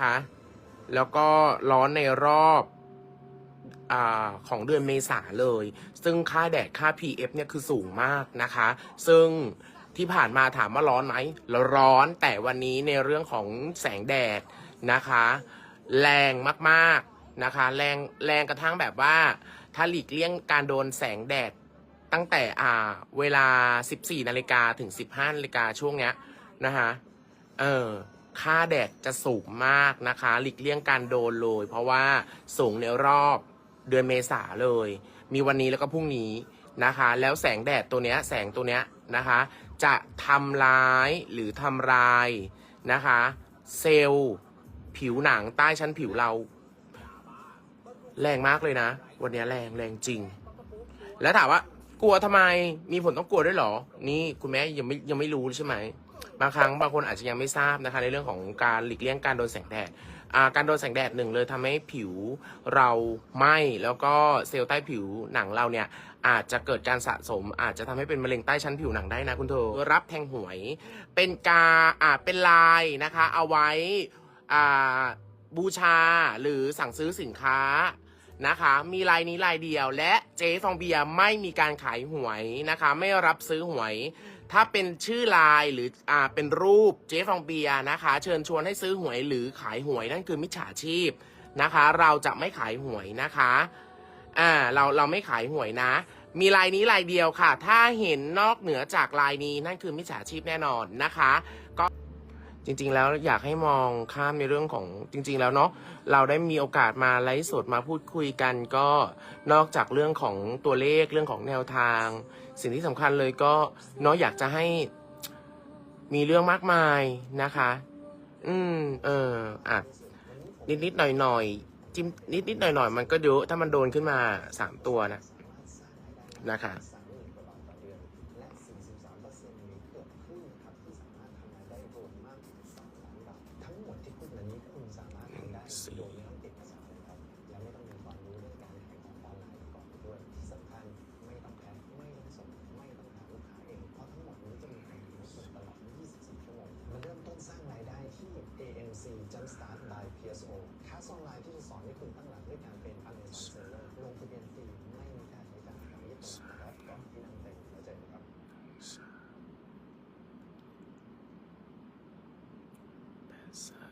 คะแล้วก็ร้อนในรอบอของเดือนเมษาเลย ซึ่งค่าแดดค่า PF เนี่ยคือสูงมากนะคะ ซึ่งที่ผ่านมาถามว่าร้อนไหมร้อนแต่วันนี้ในเรื่องของแสงแดดนะคะ แรงมากๆนะคะ แรงแรงกระทั่งแบบว่า ถ้าหลีกเลี่ยงการโดนแสงแดดตั้งแต่อ่าเวลา 14นาฬิกาถึง 15นาฬิกาช่วงเนี้ยนะคะเออ ค่าแดดจะสูงมากนะคะ หลีกเลี่ยงการโดนเลย เพราะว่าสูงในรอบเดือนเมษาเลย มีวันนี้แล้วก็พรุ่งนี้นะคะ แล้วแสงแดดตัวเนี้ยแสงตัวเนี้ยนะคะ จะทำร้ายหรือทำลายนะคะ เซลล์ผิวหนังใต้ชั้นผิวเรา แรงมากเลยนะ วันนี้แรงแรงจริง แล้วถามว่ากลัวทำไมมีผลต้องกลัวด้วยเหรอ นี่คุณแม่ยังไม่ยังไม่รู้ใช่ไหม บางครั้งบางคนอาจจะยังไม่ทราบนะคะ ในเรื่องของการหลีกเลี่ยงการโดนแสงแดดการโดนแสงแดดหนึ่งเลยทำให้ผิวเราไหม้แล้วก็เซลล์ใต้ผิวหนังเราเนี่ยอาจจะเกิดการสะสม อาจจะทำให้เป็นมะเร็งใต้ชั้นผิวหนังได้นะคุณเธอรับแทงหวย เป็นกาอ่าเป็นลายนะคะ เอาไว้อ่าบูชาหรือสั่งซื้อสินค้านะคะ มีลายนี้ลายเดียว และเจ๊ฟองเบียไม่มีการขายหวยนะคะ ไม่รับซื้อหวย ถ้าเป็นชื่อลายหรืออ่าเป็นรูปเจ๊ฟองเบียร์นะคะ เชิญชวนให้ซื้อหวยหรือขายหวยนั่นคือมิจฉาชีพนะคะ เราจะไม่ขายหวยนะคะอ่าเราเราไม่ขายหวยนะ มีลายนี้ลายเดียวค่ะ ถ้าเห็นนอกเหนือจากลายนี้นั่นคือมิจฉาชีพแน่นอนนะคะ ก็ จริง ๆ แล้วอยากให้มองข้ามในเรื่องของจริง ๆ แล้วเนาะเราได้มีโอกาสมาไลฟ์สดมาพูดคุยกัน ก็นอกจากเรื่องของตัวเลขเรื่องของแนวทาง สิ่งที่สำคัญเลยก็เนาะอยากจะให้มีเรื่องมากมายนะคะ อืม เอออะนิดนิดๆหน่อยหน่อยๆจิ้มนิดนิดๆหน่อยหน่อยๆมันก็เยอะถ้ามันโดนขึ้นมาสามตัวนะนะคะ อนให้คุณตั้งหลักด้วยการเป็น Amazon Seller ลงทะเบียนฟรีไม่มีค่าใช้จ่ายทางญี่ปุ่นนะครับก่อนที่นั่งเต็มเข้าใจไหมครับ That's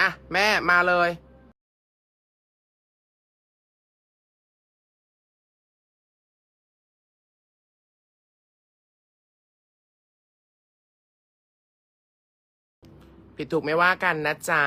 อะ แม่มาเลยผิดถูกไม่ว่ากันนะจ๊ะ